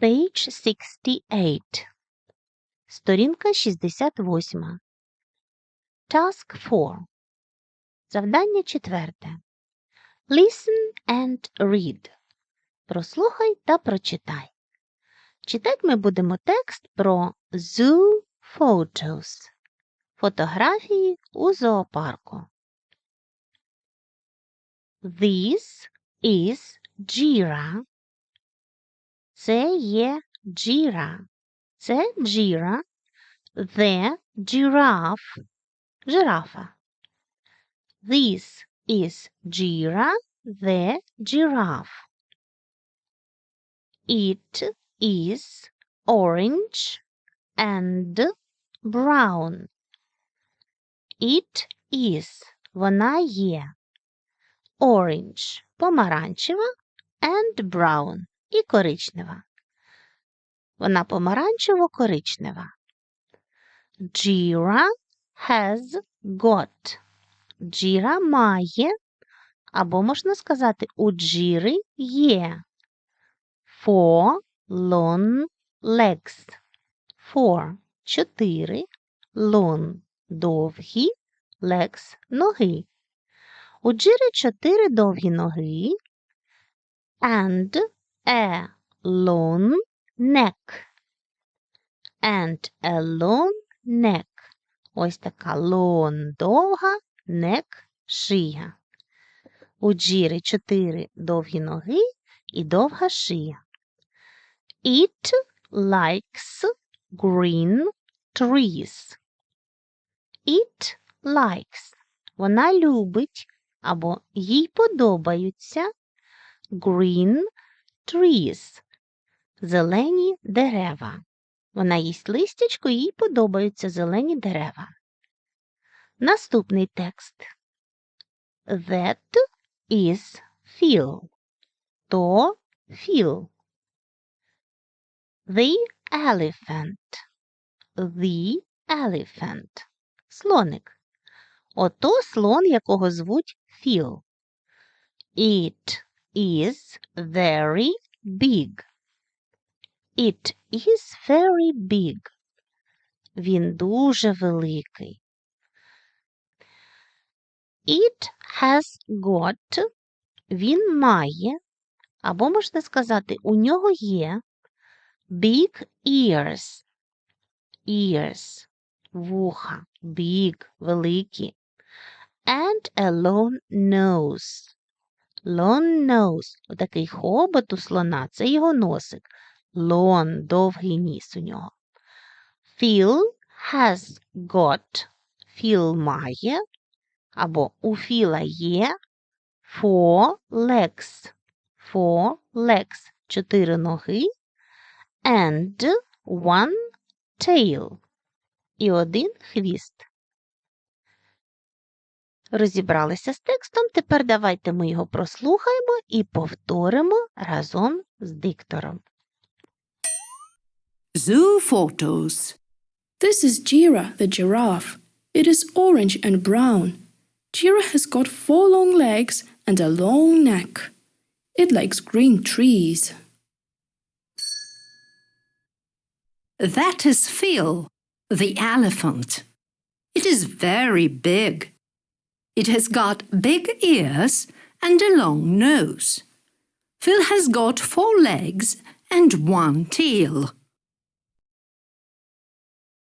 Page 68. Сторінка 68. Task 4. Завдання четверте. Listen and read. Прослухай та прочитай. Читати ми будемо текст про zoo photos. Фотографії у зоопарку. This is Jira. Це є Jira. Це Jira. The giraffe. Жирафа. This is Jira, the giraffe. It is orange and brown. It is. Вона є. Orange – помаранчева and brown – і коричнева. Вона помаранчево-коричнева. Jira has got. Джіра має, або можна сказати, у джіри є. Four long legs. Four – чотири. Long – довгі. Legs – ноги. У джири чотири довгі ноги. And a long neck. And a long neck. Ось така long – довга, neck – шия. У джіри чотири довгі ноги і довга шия. It likes green trees. It likes. Вона любить або їй подобаються green trees. Зелені дерева. Вона їсть листячко, їй подобаються зелені дерева. Наступний текст. That is Phil. То Phil. The elephant. The elephant. Слоник. Ото слон, якого звуть Phil. It is very big. It is very big. Він дуже великий. It has got. Він має, або можна сказати, у нього є big ears. Ears. Вуха. Big. Великі. And a long nose. Long nose. Отакий хобот у слона. Це його носик. Long. Довгий ніс у нього. Phil has got. Phil має. Або у Філа є four legs. Four legs. Чотири ноги. And one tail. І один хвіст. Розібралися з текстом. Тепер давайте ми його прослухаємо і повторимо разом з диктором. Zoo photos. This is Jira the giraffe. It is orange and brown. Jira has got four long legs and a long neck. It likes green trees. That is Phil, the elephant. It is very big. It has got big ears and a long nose. Phil has got four legs and one tail.